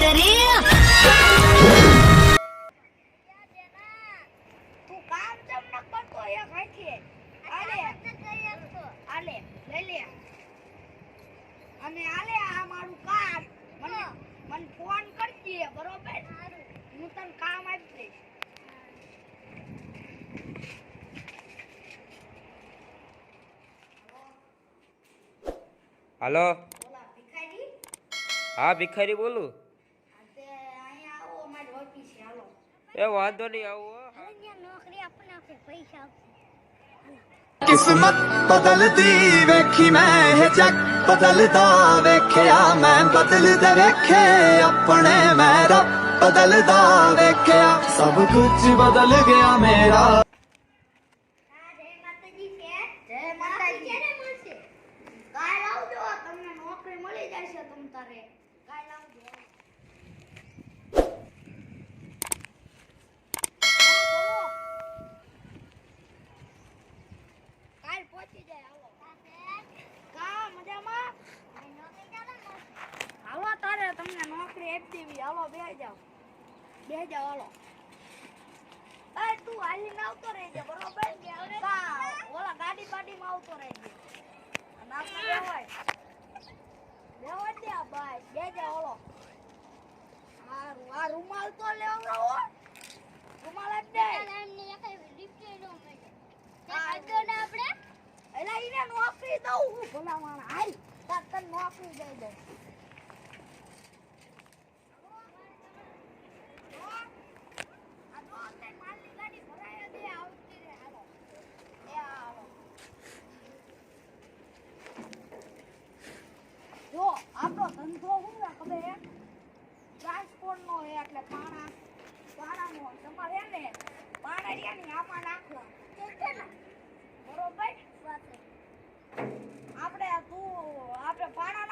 તેરી કામ ચમ ન કરતો એક હાથે? આલે. આલે લઈ લે. અને આલે આ મારું કામ. મને મને ફોન કરજે બરોબર? હું તને કામ આપી દઈશ. હાલો. હા ભિખારી બોલું. અમારી ઓફિસે હાલો એ વાંધો નહીં આવું હો. નોકરી આપણને આપે પૈસા આપશે ਕਿਸਮਤ ਬਦਲਦੀ ਵੇਖੀ ਮੈਂ ਇਹ ਜੱਗ ਬਦਲਦਾ ਵੇਖਿਆ ਮੈਂ ਬਦਲਦੇ ਵੇਖੇ ਆਪਣੇ ਮੈਂ ਰੱਬ ਬਦਲਦਾ ਵੇਖਿਆ ਸਭ ਕੁਝ ਬਦਲ ਗਿਆ ਮੇਰਾ જય માતાજી છે જય માતાજી ક્યારે મળશે કાલ આવજો તમને નોકરી મળી જશે તમ તારે કાલ આવજો દેવી હાલો બે જાઓ. બે જાઓ હાલો. એ તું હાલીને આવતો રહેજે બરોબર? ઓલા ગાડી બાડીમાં આવતો રહેજે. આપણે બેવાય બેવાય દે આ ભાઈ. બે જાઓ ઓલો આ રૂમાલ તો લેવડાવો રૂમાલ જ દે. એલા ઈને નોકરી દઉં. હું ભલા માણા હાલ. તાર તને નોકરી દઈ દઉં આ જો તે માલની ગાડી ભરાય દે આવતી રે હાલો એ હાલો જો આપણો ધંધો હું ને ખબર હે નો એટલે પાણા પાણાનો હોય. તમારે હે ને પાણાડિયાની આમાં નાખવા બરોબર આપણે તું, આપણે પાણા